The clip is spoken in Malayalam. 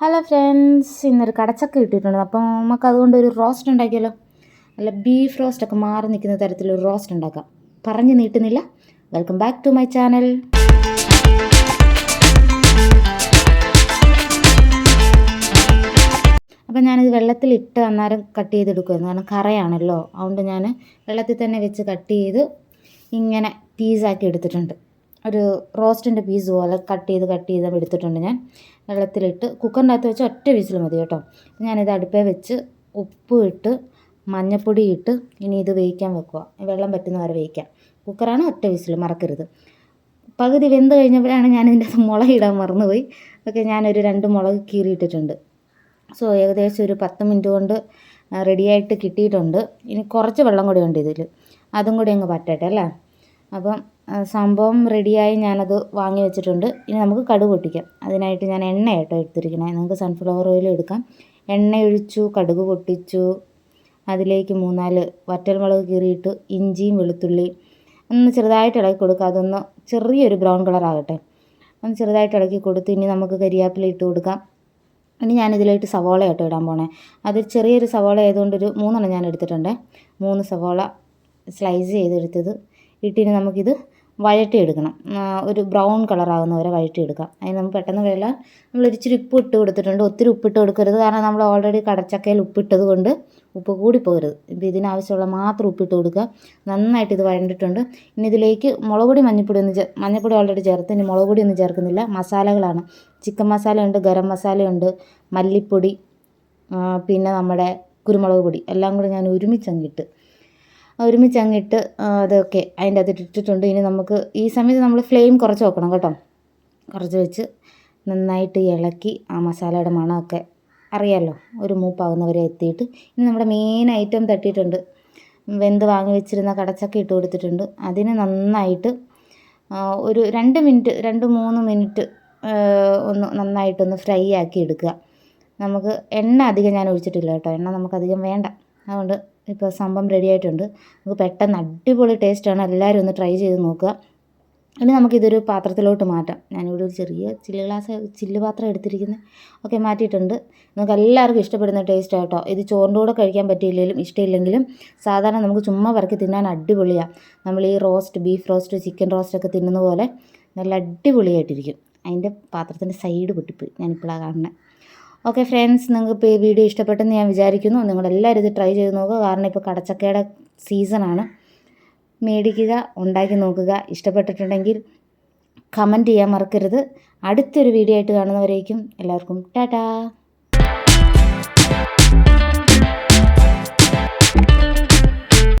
ഹലോ ഫ്രണ്ട്സ് ഇന്നൊരു കടച്ചക്ക കിട്ടിയിട്ടുണ്ട്. അപ്പോൾ നമുക്ക് അതുകൊണ്ട് ഒരു റോസ്റ്റ് ഉണ്ടാക്കിയല്ലോ അല്ല ബീഫ് റോസ്റ്റ് ഒക്കെ മാറി നിൽക്കുന്ന തരത്തിലൊരു റോസ്റ്റ് ഉണ്ടാക്കാം. പറഞ്ഞു നീട്ടുന്നില്ല. Welcome back to my channel അപ്പം ഞാനിത് വെള്ളത്തിലിട്ട് അന്നേരം കട്ട് ചെയ്തെടുക്കുമായിരുന്നു കാരണം കറയാണല്ലോ. അതുകൊണ്ട് ഞാൻ വെള്ളത്തിൽ തന്നെ വെച്ച് കട്ട് ചെയ്ത് ഇങ്ങനെ പീസാക്കി എടുത്തിട്ടുണ്ട്. ഒരു റോസ്റ്റിന്റെ പീസ് പോലെ കട്ട് ചെയ്ത് കട്ട് ചെയ്ത് എടുത്തിട്ടുണ്ട് ഞാൻ. വെള്ളത്തിലിട്ട് കുക്കറിനകത്ത് വെച്ച് ഒറ്റ വിസിൽ മതി കേട്ടോ. ഞാനിത് അടുപ്പേ വെച്ച് ഉപ്പ് ഇട്ട് മഞ്ഞപ്പൊടി ഇട്ട് ഇനി ഇത് വേവിക്കാൻ വെക്കുക. വെള്ളം പറ്റുന്ന വരെ വേവിക്കാം. കുക്കറാണ് ഒറ്റ വിസിൽ മറക്കരുത്. പകുതി വെന്ത് കഴിഞ്ഞപ്പോഴാണ് ഞാൻ ഇതിന്റെ അകത്ത് മുളക് ഇടാൻ മറന്നുപോയി. ഓക്കെ ഞാനൊരു രണ്ട് മുളക് കീറിയിട്ടിട്ടുണ്ട്. സോ ഏകദേശം ഒരു പത്ത് മിനിറ്റ് കൊണ്ട് റെഡിയായിട്ട് കിട്ടിയിട്ടുണ്ട്. ഇനി കുറച്ച് വെള്ളം കൂടി ഉണ്ട് ഇതിൽ അതും കൂടി അങ്ങ് പറ്റട്ടെ അല്ലേ? അപ്പം സംഭവം റെഡിയായി ഞാനത് വാങ്ങി വെച്ചിട്ടുണ്ട്. ഇനി നമുക്ക് കടുക് പൊട്ടിക്കാം. അതിനായിട്ട് ഞാൻ എണ്ണ കേട്ടോ എടുത്തിരിക്കണേ. നിങ്ങൾക്ക് സൺഫ്ലവർ ഓയിൽ എടുക്കാം. എണ്ണ ഒഴിച്ചു കടുക് പൊട്ടിച്ചു. അതിലേക്ക് മൂന്നാൽ വറ്റൽമുളക് കീറിയിട്ട് ഇഞ്ചിയും വെളുത്തുള്ളിയും ഒന്ന് ചെറുതായിട്ട് ഇളക്കി കൊടുക്കുക. അതൊന്ന് ചെറിയൊരു ബ്രൗൺ കളർ ആകട്ടെ. ഒന്ന് ചെറുതായിട്ട് ഇളക്കി കൊടുത്ത് ഇനി നമുക്ക് കരിയാപ്പില ഇട്ട് കൊടുക്കാം. ഇനി ഞാനിതിലായിട്ട് സവോള ആയിട്ട് ഇടാൻ പോണേ. അത് ചെറിയൊരു സവോള ആയതുകൊണ്ട് ഒരു മൂന്നെണ്ണം ഞാൻ എടുത്തിട്ടുണ്ട്. മൂന്ന് സവോള സ്ലൈസ് ചെയ്തെടുത്തത്. ഇട്ടിന് നമുക്കിത് വഴറ്റിയെടുക്കണം. ഒരു ബ്രൗൺ കളറാകുന്ന വരെ വഴറ്റിയെടുക്കാം. അതിന് നമുക്ക് പെട്ടെന്ന് വെള്ളം നമ്മൾ ഇച്ചിരി ഉപ്പ് ഇട്ട് കൊടുത്തിട്ടുണ്ട്. ഒത്തിരി ഉപ്പിട്ട് കൊടുക്കരുത്. കാരണം നമ്മൾ ഓൾറെഡി കടച്ചക്കയിൽ ഉപ്പിട്ടത് കൊണ്ട് ഉപ്പ് കൂടി പോകരുത് ഇപ്പോൾ ഇതിനാവശ്യമുള്ള മാത്രം ഉപ്പിട്ട് കൊടുക്കുക. നന്നായിട്ട് ഇത് വഴണ്ടിട്ടുണ്ട് ഇനി ഇതിലേക്ക് മുളക് പൊടി മഞ്ഞൾപ്പൊടി ഒന്ന് മഞ്ഞൾപ്പൊടി ഓൾറെഡി ചേർത്ത്. ഇനി മുളക് പൊടി ഒന്നും ചേർക്കുന്നില്ല. മസാലകളാണ്. ചിക്കൻ മസാലയുണ്ട് ഗരം മസാലയുണ്ട് മല്ലിപ്പൊടി പിന്നെ നമ്മുടെ കുരുമുളക് പൊടി. എല്ലാം കൂടി ഞാൻ ഒരുമിച്ചങ്ങിട്ട് ഒരുമിച്ച് അങ്ങിട്ട് അതൊക്കെ അതിന്റെ അകത്ത് ഇട്ടിട്ടുണ്ട്. ഇനി നമുക്ക് ഈ സമയത്ത് നമ്മൾ ഫ്ലെയിം കുറച്ച് വെക്കണം കേട്ടോ. കുറച്ച് വെച്ച് നന്നായിട്ട് ഇളക്കി ആ മസാലയുടെ മണമൊക്കെ അറിയാമല്ലോ ഒരു മൂപ്പാകുന്നവരെ എത്തിയിട്ട്. ഇനി നമ്മുടെ മെയിൻ ഐറ്റം തട്ടിയിട്ടുണ്ട്. വെന്ത് വാങ്ങി വെച്ചിരുന്ന കടച്ചക്ക ഇട്ട് കൊടുത്തിട്ടുണ്ട്. അതിന് നന്നായിട്ട് ഒരു രണ്ട് മിനിറ്റ് രണ്ട് മൂന്ന് മിനിറ്റ് ഒന്ന് നന്നായിട്ടൊന്ന് ഫ്രൈ ആക്കി എടുക്കുക. നമുക്ക് എണ്ണ അധികം ഞാൻ ഒഴിച്ചിട്ടില്ല കേട്ടോ. എണ്ണ നമുക്കധികം വേണ്ട. അതുകൊണ്ട് ഇപ്പോൾ സംഭവം റെഡി ആയിട്ടുണ്ട്. നമുക്ക് പെട്ടെന്ന് അടിപൊളി ടേസ്റ്റാണ് എല്ലാവരും ഒന്ന് ട്രൈ ചെയ്ത് നോക്കുക. ഇനി നമുക്കിതൊരു പാത്രത്തിലോട്ട് മാറ്റാം. ഞാനിവിടെ ഒരു ചെറിയ ചില്ല് ഗ്ലാസ് ചില്ല് പാത്രം എടുത്തിരിക്കുന്നത് ഒക്കെ മാറ്റിയിട്ടുണ്ട്. നമുക്ക് എല്ലാവർക്കും ഇഷ്ടപ്പെടുന്ന ടേസ്റ്റ് ആട്ടോ ഇത് ചോറിന്റെ കൂടെ കഴിക്കാൻ പറ്റിയില്ലെങ്കിലും ഇഷ്ടമില്ലെങ്കിലും സാധാരണ നമുക്ക് ചുമ്മാ വറക്കി തിന്നാൻ അടിപൊളിയാണ് നമ്മൾ ഈ roast beef roast chicken roast ഒക്കെ തിന്നുന്ന പോലെ നല്ല അടിപൊളിയായിട്ടിരിക്കും. അതിന്റെ പാത്രത്തിന്റെ സൈഡ് പൊട്ടിപ്പോയി. ഞാനിപ്പോഴാണ് കാണുന്നത് ഓക്കെ ഫ്രണ്ട്സ് നിങ്ങൾക്ക് ഈ വീഡിയോ ഇഷ്ടപ്പെട്ടെന്ന് ഞാൻ വിചാരിക്കുന്നു. നിങ്ങളെല്ലാവരും ഇത് ട്രൈ ചെയ്ത് നോക്കുക. കാരണം ഇപ്പോൾ കടച്ചക്കയുടെ സീസണാണ് മേടിക്കുക ഉണ്ടാക്കി നോക്കുക. ഇഷ്ടപ്പെട്ടിട്ടുണ്ടെങ്കിൽ കമന്റ് ചെയ്യാൻ മറക്കരുത്. അടുത്തൊരു വീഡിയോ ആയിട്ട് കാണുന്നവരേക്കും എല്ലാവർക്കും ടാറ്റാ.